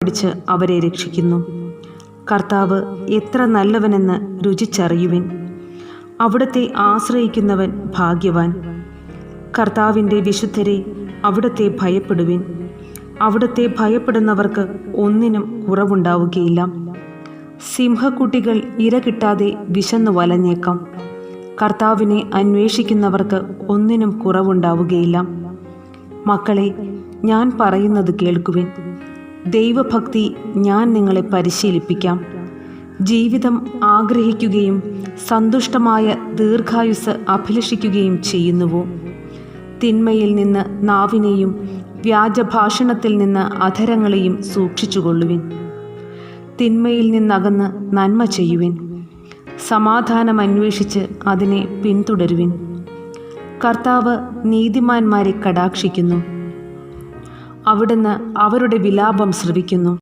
പിടിച്ച് അവരെ രക്ഷിക്കുന്നു. കർത്താവ് എത്ര നല്ലവനെന്ന് രുചിച്ചറിയുവിൻ. അവിടത്തെ ആശ്രയിക്കുന്നവൻ ഭാഗ്യവാൻ. കർത്താവിന്റെ വിശുദ്ധരെ അവിടത്തെ ഭയപ്പെടുവിൻ. അവിടുത്തെ ഭയപ്പെടുന്നവർക്ക് ഒന്നിനും കുറവുണ്ടാവുകയില്ല. സിംഹക്കുട്ടികൾ ഇര കിട്ടാതെ വിശന്നു വലഞ്ഞേക്കാം. കർത്താവിനെ അന്വേഷിക്കുന്നവർക്ക് ഒന്നിനും കുറവുണ്ടാവുകയില്ല. മക്കളെ ഞാൻ പറയുന്നത് കേൾക്കുവിൻ. ദൈവഭക്തി ഞാൻ നിങ്ങളെ പരിശീലിപ്പിക്കാം. ജീവിതം ആഗ്രഹിക്കുകയും സന്തുഷ്ടമായ ദീർഘായുസ് അഭിലഷിക്കുകയും ചെയ്യുന്നുവോ? തിന്മയിൽ നിന്ന് നാവിനെയും വ്യാജഭാഷണത്തിൽ നിന്ന് അധരങ്ങളെയും സൂക്ഷിച്ചുകൊള്ളുവിൻ. തിന്മയിൽ നിന്നകന്ന് നന്മ ചെയ്യുവിൻ. സമാധാനം അന്വേഷിച്ച് അതിനെ പിന്തുടരുവിൻ. കർത്താവ് നീതിമാന്മാരെ കടാക്ഷിക്കുന്നു. അവിടുന്ന് അവരുടെ വിലാപം ശ്രവിക്കുന്നു.